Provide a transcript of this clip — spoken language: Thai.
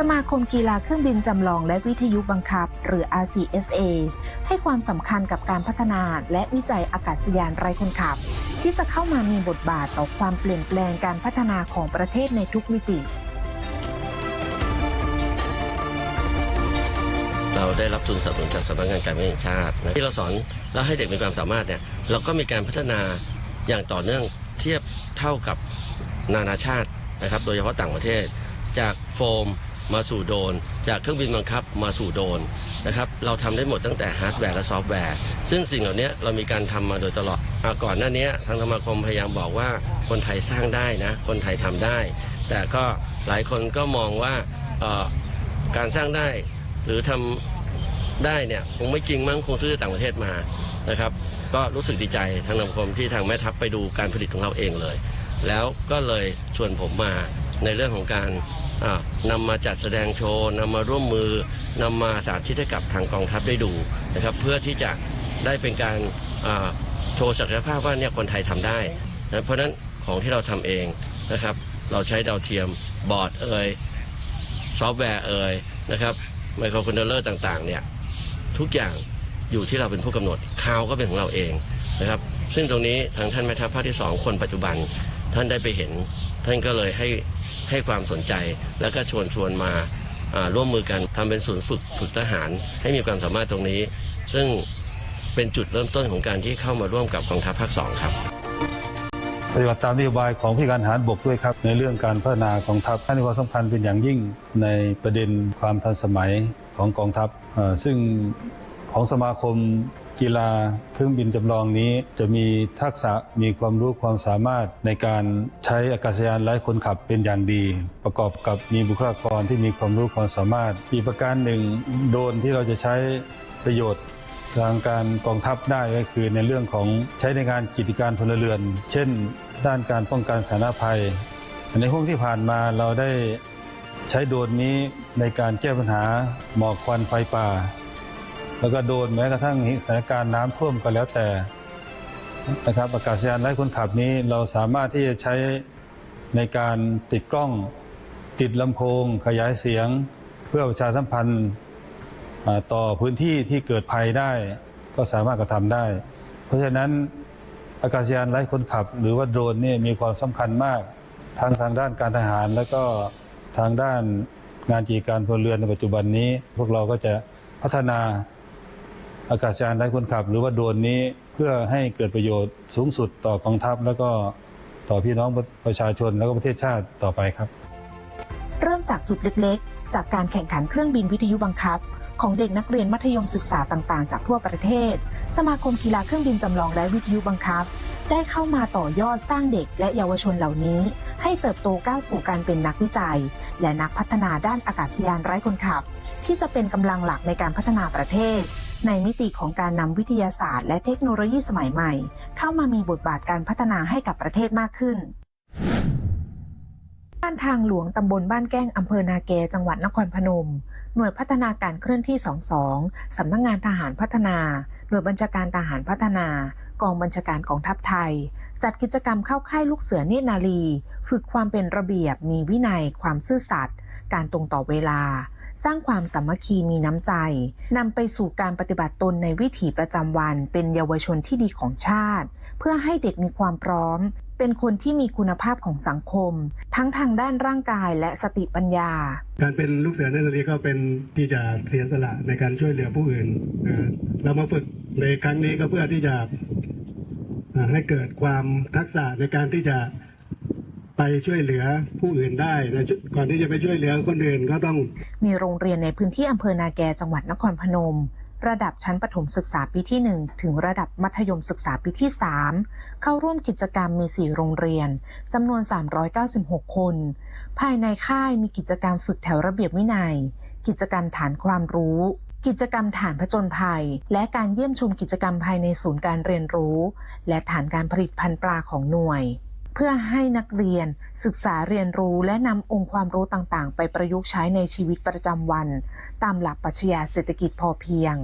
สมาคมกีฬาเครื่องบินจำลองและวิทยุบังคับ หรือ RCSA ให้ความสำคัญกับการพัฒนาและวิจัยอากาศยานไร้คนขับ ที่จะเข้ามามีบทบาทต่อความเปลี่ยนแปลงการพัฒนาของประเทศในทุกมิติเราได้รับทุนสนับสนุนจากสำนักงานการบินแห่งชาตินะที่เราสอนแล้วให้เด็กมีความสามารถเนี่ยเราก็มีการพัฒนาอย่างต่อเนื่องเทียบเท่ากับนานาชาตินะครับ โดยเฉพาะต่างประเทศจากโฟม มาสู่โดน จากเครื่องบินบังคับมาสู่โดนนะครับเราทำได้หมดตั้งแต่ฮาร์ดแวร์และซอฟต์แวร์ซึ่งสิ่งเหล่านี้เรามีการทำมาโดยตลอดอก่อนหน้านี้ทางสมาคมพยายามบอกว่าคนไทยสร้างได้นะ คนไทยทำได้ แต่ก็หลายคนก็มองว่าการสร้างได้หรือทำได้เนี่ยคงไม่จริงมั้งคงซื้อต่างประเทศมานะครับ ก็รู้สึกดีใจทางนำคมที่ทางแม่ทัพไปดูการผลิตของเราเองเลย แล้วก็เลยชวนผมมา ในเรื่องของการอ่านำมาจัดแสดงโชว์นำมาร่วมมือนำมาสาธิตให้กับทางกองทัพได้ดูนะครับเพื่อที่จะได้เป็นการโชว์ศักยภาพว่าเนี่ยคนไทยทำได้นะเพราะฉะนั้นของที่เราทำเองนะครับ เราใช้ดาวเทียมบอร์ดเอ่ยซอฟต์แวร์เอ่ยนะครับไมโครคอนโทรลเลอร์ต่างๆเนี่ยทุกอย่างอยู่ที่เราเป็นผู้กำหนดข่าวก็เป็นของเราเองนะครับ ซึ่งตรงนี้ทางท่านแม่ทัพภาคที่สองคนปัจจุบัน ท่านได้ไปเห็น ท่านก็เลยให้ให้ความสนใจ แล้วก็ชวนชวนมาร่วมมือกันทำเป็นศูนย์ฝึกฝึกทหาร ให้มีความสามารถตรงนี้ ซึ่งเป็นจุดเริ่มต้นของการที่เข้ามาร่วมกับกองทัพภาคสองครับปฏิบัติตามนโยบายของผู้การทหารบกด้วยครับ ในเรื่องการพัฒนากองทัพให้ความสำคัญเป็นอย่างยิ่งในประเด็นความทันสมัยของกองทัพซึ่งของสมาคม กีฬาเครื่องบินจำลองนี้จะมีทักษะมีความรู้ความสามารถในการใช้อากาศยานไร้คนขับเป็นอย่างดี ประกอบกับมีบุคลากรที่มีความรู้ความสามารถ อีกประการหนึ่งโดรนที่เราจะใช้ประโยชน์ทางการกองทัพได้ก็คือในเรื่องของใช้ในงานกิจการพลเรือน เช่น ด้านการป้องกันสาธารณภัย ในห้วงที่ผ่านมาเราได้ใช้โดรนนี้ในการแก้ปัญหาหมอกควันไฟป่า แล้วก็โดรนแม้กระทั่งสถานการณ์น้ำท่วมก็แล้วแต่นะครับอากาศยานไร้คนขับนี้เราสามารถที่จะใช้ในการติดกล้อง ติดลำโพง ขยายเสียง เพื่อประชาสัมพันธ์ต่อพื้นที่ที่เกิดภัยได้ ก็สามารถกระทำได้ เพราะฉะนั้นอากาศยานไร้คนขับ หรือว่าโดรนนี่มีความสำคัญมากทั้งทางด้านการทหาร แล้วก็ทางด้านงานกิจการพลเรือนในปัจจุบันนี้ พวกเราก็จะพัฒนา อากาศยานไร้คนขับ หรือว่าโดรนนี้เพื่อให้เกิดประโยชน์สูงสุดต่อกองทัพ แล้วก็ต่อพี่น้องประชาชนแล้วก็ประเทศชาติต่อไปครับ เริ่มจากจุดเล็กๆ จากการแข่งขันเครื่องบินวิทยุบังคับ ของเด็กนักเรียนมัธยมศึกษาต่างๆ จากทั่วประเทศ สมาคมกีฬาเครื่องบินจำลองและวิทยุบังคับ ได้เข้ามาต่อยอดสร้างเด็กและเยาวชนเหล่านี้ ให้เติบโตก้าวสู่การเป็นนักวิจัย และนักพัฒนาด้านอากาศยานไร้คนขับ ที่จะเป็นกำลังหลักในการพัฒนาประเทศ ในมิติของการนำวิทยาศาสตร์ และเทคโนโลยีสมัยใหม่ เข้ามามีบทบาทการพัฒนาให้กับประเทศมากขึ้น บ้านทางหลวงตำบลบ้านแก้งอำเภอนาแกจังหวัดนครพนม หน่วยพัฒนาการเคลื่อนที่ 22 สำนักงงานทหารพัฒนา หน่วยบัญชาการทหารพัฒนา กองบัญชาการกองทัพไทยจัดกิจกรรมเข้าค่ายลูกเสือเนตรนารีฝึกความเป็นระเบียบ มีวินัย ความซื่อสัตย์ การตรงต่อเวลา สร้างความสามัคคีมีน้ำใจนำไปสู่การปฏิบัติตนในวิถีประจำวัน เป็นเยาวชนที่ดีของชาติ เพื่อให้เด็กมีความพร้อม เป็นคนที่มีคุณภาพของสังคม ทั้งทางด้านร่างกายและสติปัญญา การเป็นลูกเสือเนตรนารีก็เป็นที่จะเสียสละในการช่วยเหลือผู้อื่นเรามาฝึกในครั้งนี้ก็เพื่อที่จะให้เกิดความทักษะในการที่จะ ไปช่วยเหลือผู้อื่นได้นะก่อนที่จะไปช่วยเหลือคนอื่นก็ต้อง มีโรงเรียนในพื้นที่อำเภอนาแกจังหวัดนครพนม ระดับชั้นประถมศึกษาปีที่ 1 ถึงระดับมัธยมศึกษาปีที่ 3 เข้าร่วมกิจกรรมมี 4 โรงเรียนจำนวน 396 คน ภายในค่ายมีกิจกรรมฝึกแถวระเบียบวินัย กิจกรรมฐานความรู้ กิจกรรมฐานผจญภัย และการเยี่ยมชมกิจกรรมภายในศูนย์การเรียนรู้ และฐานการผลิตพันธุ์ปลาของหน่วย เพื่อให้นักเรียนศึกษาเรียนรู้และนำองค์ความรู้ต่างๆ ไปประยุกต์ใช้ในชีวิตประจำวัน ตามหลักปรัชญาเศรษฐกิจพอเพียง